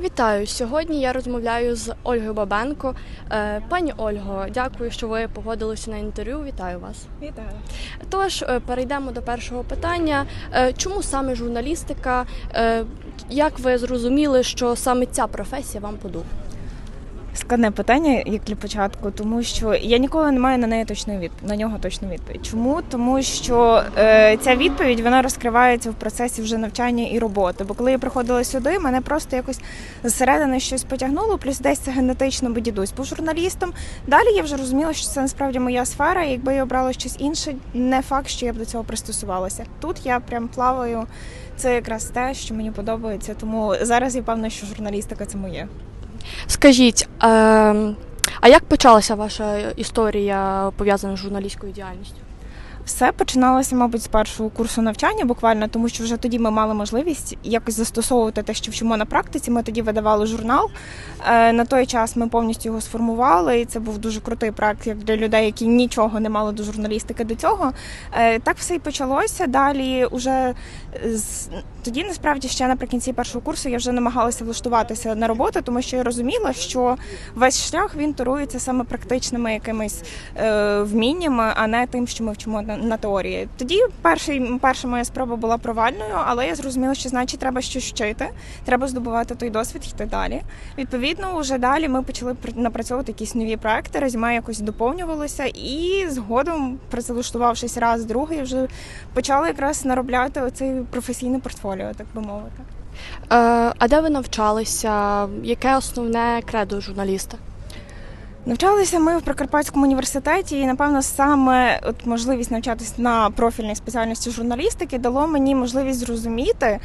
Вітаю! Сьогодні я розмовляю з Ольгою Бабенко. Е, Пані Ольго, дякую, що ви погодилися на інтерв'ю. Вітаю вас. Вітаю. Тож е, перейдемо до першого питання. Е, Чому саме журналістика? Як ви зрозуміли, що саме ця професія вам по духу? Складне питання, як для початку, тому що я ніколи не маю на неї точної відповіді, на нього точну відповідь. Чому? Тому що е, ця відповідь вона розкривається в процесі вже навчання і роботи. Бо коли я приходила сюди, мене просто якось зсередини щось потягнуло, плюс десь це генетично, бо дідусь був журналістом. Далі я вже розуміла, що це насправді моя сфера. і Якби я обрала щось інше, не факт, що я б до цього пристосувалася. Тут я прям плаваю. Це якраз те, що мені подобається. Тому зараз я певна, що журналістика це моє. Скажіть, е, а як почалася ваша історія пов'язана з журналістською діяльністю? Все починалося, мабуть, з першого курсу навчання, буквально, тому що вже тоді ми мали можливість якось застосовувати те, що вчимо на практиці. Ми тоді видавали журнал. Е, На той час ми повністю його сформували, і це був дуже крутий проект як для людей, які нічого не мали до журналістики до цього. Е, Так все і почалося. Далі уже тоді, насправді, ще наприкінці першого курсу я вже намагалася влаштуватися на роботу, тому що я розуміла, що весь шлях він турується саме практичними якимись е, вміннями, а не тим, що ми вчимо на, на теорії. Тоді перший, перша моя спроба була провальною, але я зрозуміла, що значить треба щось вчити, треба здобувати той досвід, йти далі. Відповідно, вже далі ми почали пр- напрацьовувати якісь нові проекти, резюме якось доповнювалося, і згодом, працевлаштувавшись раз, другий, вже почали якраз наробляти оцей професійне портфоліо, так би мовити. Е, А де ви навчалися? Яке основне кредо журналіста? Навчалися ми в Прикарпатському університеті, і напевно саме от можливість навчатись на профільній спеціальності журналістики дало мені можливість зрозуміти,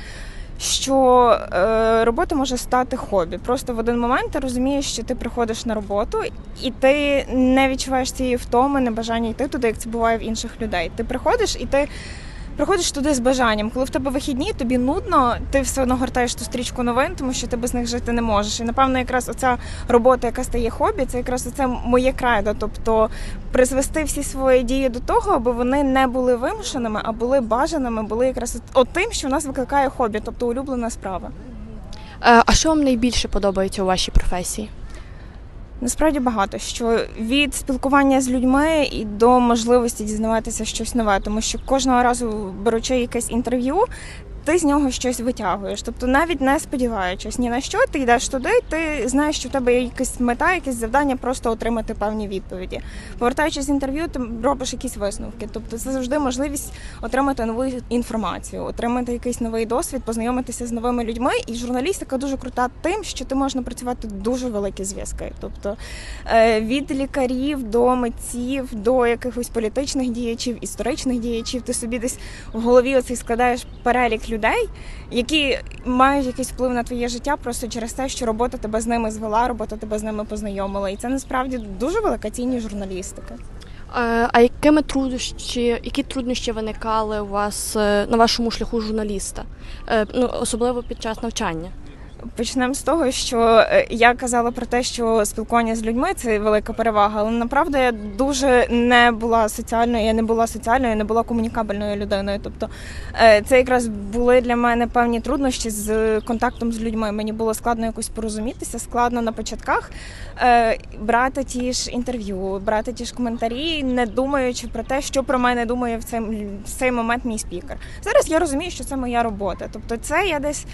що е, робота може стати хобі. Просто в один момент ти розумієш, що ти приходиш на роботу, і ти не відчуваєш цієї втоми, небажання йти туди, як це буває в інших людей. Ти приходиш і ти. Приходиш туди з бажанням. Коли в тебе вихідні, тобі нудно, ти все одно гортаєш ту стрічку новин, тому що ти без них жити не можеш. І напевно, якраз оця робота, яка стає хобі, це якраз оце моє кредо. Тобто призвести всі свої дії до того, аби вони не були вимушеними, а були бажаними, були якраз от тим, що в нас викликає хобі, тобто улюблена справа. Е, А що вам найбільше подобається у вашій професії? Насправді багато що від спілкування з людьми і до можливості дізнаватися щось нове, тому що кожного разу беручи якесь інтерв'ю. Ти з нього щось витягуєш, тобто навіть не сподіваючись ні на що, ти йдеш туди, ти знаєш, що в тебе є якась мета, якесь завдання, просто отримати певні відповіді. Повертаючись з інтерв'ю, ти робиш якісь висновки. Тобто це завжди можливість отримати нову інформацію, отримати якийсь новий досвід, познайомитися з новими людьми. І журналістика дуже крута тим, що ти можна працювати дуже великі зв'язки. Тобто е, від лікарів до митців, до якихось політичних діячів, історичних діячів, ти собі десь в голові оцей складаєш перелік людей, які мають якийсь вплив на твоє життя просто через те, що робота тебе з ними звела, робота тебе з ними познайомила. І це насправді дуже велика цінність журналістики. Е, А якими труднощі, які труднощі виникали у вас е, на вашому шляху журналіста? Е, Ну, особливо під час навчання? Почнемо з того, що е, я казала про те, що спілкування з людьми це велика перевага, але направду я дуже не була соціальною, я не була соціальною, я не була комунікабельною людиною. Тобто е, це якраз були для мене певні труднощі з контактом з людьми. Мені було складно якось порозумітися, складно на початках е, брати ті ж інтерв'ю, брати ті ж коментарі, не думаючи про те, що про мене думає в цей, в цей момент мій спікер. Зараз я розумію, що це моя робота. Тобто, це я десь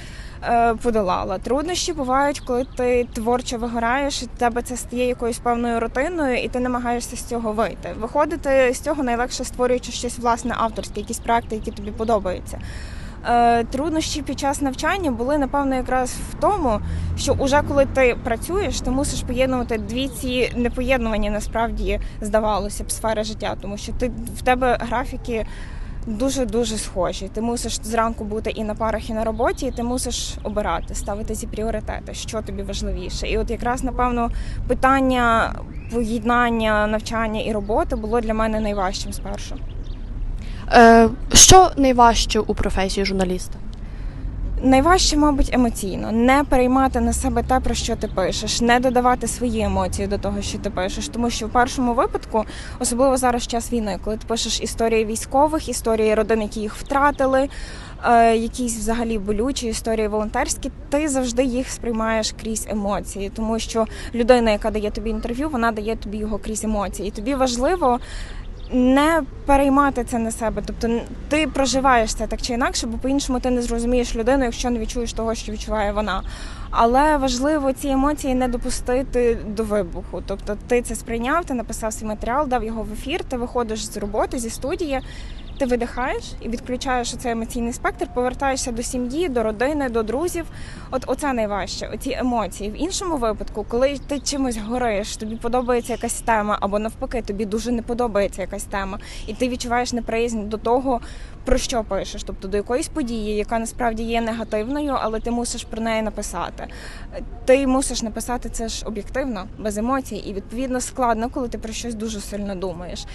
подолала. Труднощі бувають, коли ти творчо вигораєш, і тебе це стає якоюсь певною рутиною, і ти намагаєшся з цього вийти. Виходити з цього найлегше створюючи щось власне авторське, якісь проекти, які тобі подобаються. Е, Труднощі під час навчання були напевно якраз в тому, що уже коли ти працюєш, ти мусиш поєднувати дві ці непоєднувані насправді здавалося б сфери життя, тому що ти в тебе графіки дуже дуже схожі. Ти мусиш зранку бути і на парах, і на роботі, і ти мусиш обирати, ставити ці пріоритети, що тобі важливіше. І от якраз напевно питання поєднання навчання і роботи було для мене найважчим спершу. Е, Що найважче у професії журналіста? Найважче, мабуть, емоційно не переймати на себе те, про що ти пишеш, не додавати свої емоції до того, що ти пишеш. Тому що в першому випадку, особливо зараз час війни, коли ти пишеш історії військових, історії родин, які їх втратили, е, якісь взагалі болючі історії волонтерські, ти завжди їх сприймаєш крізь емоції, тому що людина, яка дає тобі інтерв'ю, вона дає тобі його крізь емоції. І тобі важливо. Не переймати це на себе, тобто ти проживаєш це так чи інакше, бо по-іншому ти не зрозумієш людину, якщо не відчуєш того, що відчуває вона. Але важливо ці емоції не допустити до вибуху. Тобто, ти це сприйняв, ти написав свій матеріал, дав його в ефір, ти виходиш з роботи, зі студії, ти видихаєш і відключаєш цей емоційний спектр, повертаєшся до сім'ї, до родини, до друзів. От оце найважче, оці емоції. В іншому випадку, коли ти чимось гориш, тобі подобається якась тема, або навпаки, тобі дуже не подобається якась тема, і ти відчуваєш неприязнь до того, про що пишеш, тобто до якоїсь події, яка насправді є негативною, але ти мусиш про неї написати. Ти мусиш написати це ж об'єктивно, без емоцій, і відповідно складно, коли ти про щось дуже сильно думаєш.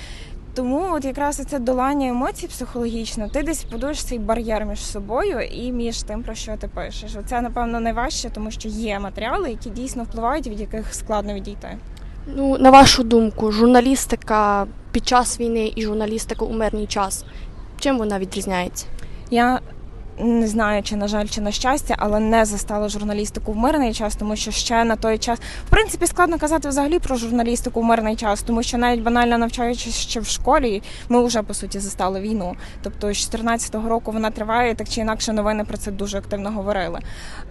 Тому от якраз це долання емоцій психологічно, ти десь будуєш цей бар'єр між собою і між тим, про що ти пишеш. Це напевно найважче, тому що є матеріали, які дійсно впливають, від яких складно відійти. Ну, на вашу думку, журналістика під час війни і журналістика у мирний час. Чим вона відрізняється? Я не знаю, чи на жаль, чи на щастя, але не застала журналістику в мирний час, тому що ще на той час, в принципі, складно казати взагалі про журналістику в мирний час, тому що навіть банально навчаючись ще в школі, ми вже по суті застали війну. Тобто, з 14-го року вона триває, так чи інакше новини про це дуже активно говорили.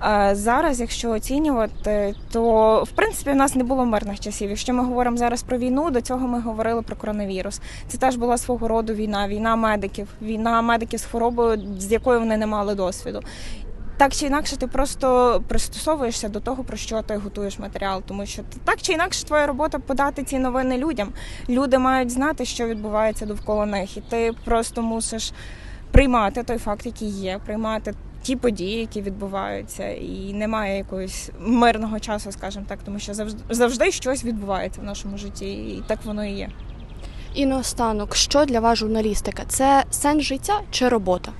Е, Зараз, якщо оцінювати, то в принципі в нас не було мирних часів. Якщо ми говоримо зараз про війну, до цього ми говорили про коронавірус. Це теж була свого роду війна, війна медиків, війна медиків з хворобою, з якою вони не мали досвіду. Так чи інакше, ти просто пристосовуєшся до того, про що ти готуєш матеріал, тому що так чи інакше твоя робота подати ці новини людям. Люди мають знати, що відбувається довкола них, і ти просто мусиш приймати той факт, який є, приймати ті події, які відбуваються, і немає якогось мирного часу, скажімо так, тому що завжди завжди щось відбувається в нашому житті, і так воно і є. І наостанок, що для вас журналістика? Це сенс життя чи робота?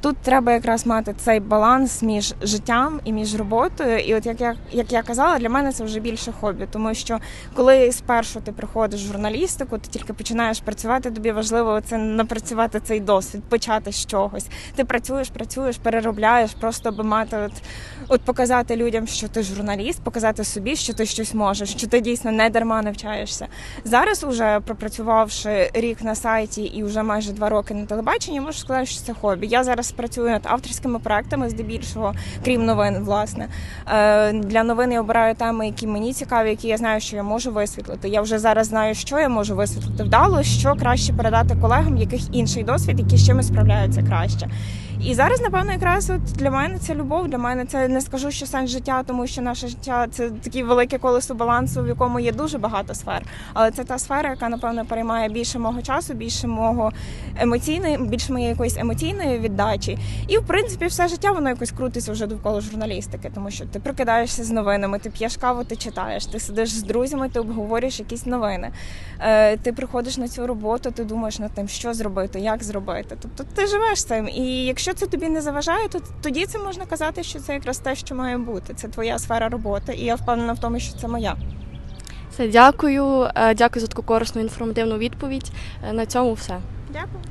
Тут треба якраз мати цей баланс між життям і між роботою. І от як я як я казала, для мене це вже більше хобі, тому що коли спершу ти приходиш в журналістику, ти тільки починаєш працювати. Тобі важливо це напрацювати цей досвід, почати з чогось. Ти працюєш, працюєш, переробляєш, просто аби мати от, от показати людям, що ти журналіст, показати собі, що ти щось можеш, що ти дійсно не дарма навчаєшся. Зараз, уже пропрацювавши рік на сайті і вже майже два роки на телебаченні, можу сказати, що це хобі. Я зараз працюю над авторськими проектами, здебільшого, крім новин, власне. Е, Для новин я обираю теми, які мені цікаві, які я знаю, що я можу висвітлити. Я вже зараз знаю, що я можу висвітлити вдало, що краще передати колегам, яких інший досвід, які з чимось справляються краще. І зараз, напевно, якраз от для мене це любов. Для мене це не скажу, що сенс життя, тому що наше життя це таке велике колесо балансу, в якому є дуже багато сфер. Але це та сфера, яка напевно переймає більше мого часу, більше мого емоційної, більше моєї якоїсь емоційної віддачі. І в принципі, все життя воно якось крутиться вже довкола журналістики, тому що ти прокидаєшся з новинами, ти п'єш каву, ти читаєш, ти сидиш з друзями, ти обговорюєш якісь новини. Е, ти приходиш на цю роботу, ти думаєш над тим, що зробити, як зробити. Тобто ти живеш цим. І якщо це тобі не заважає, то тоді це можна казати, що це якраз те, що має бути. Це твоя сфера роботи, і я впевнена в тому, що це моя. Все, дякую. Е, Дякую за таку корисну інформативну відповідь. Е, На цьому все. Дякую.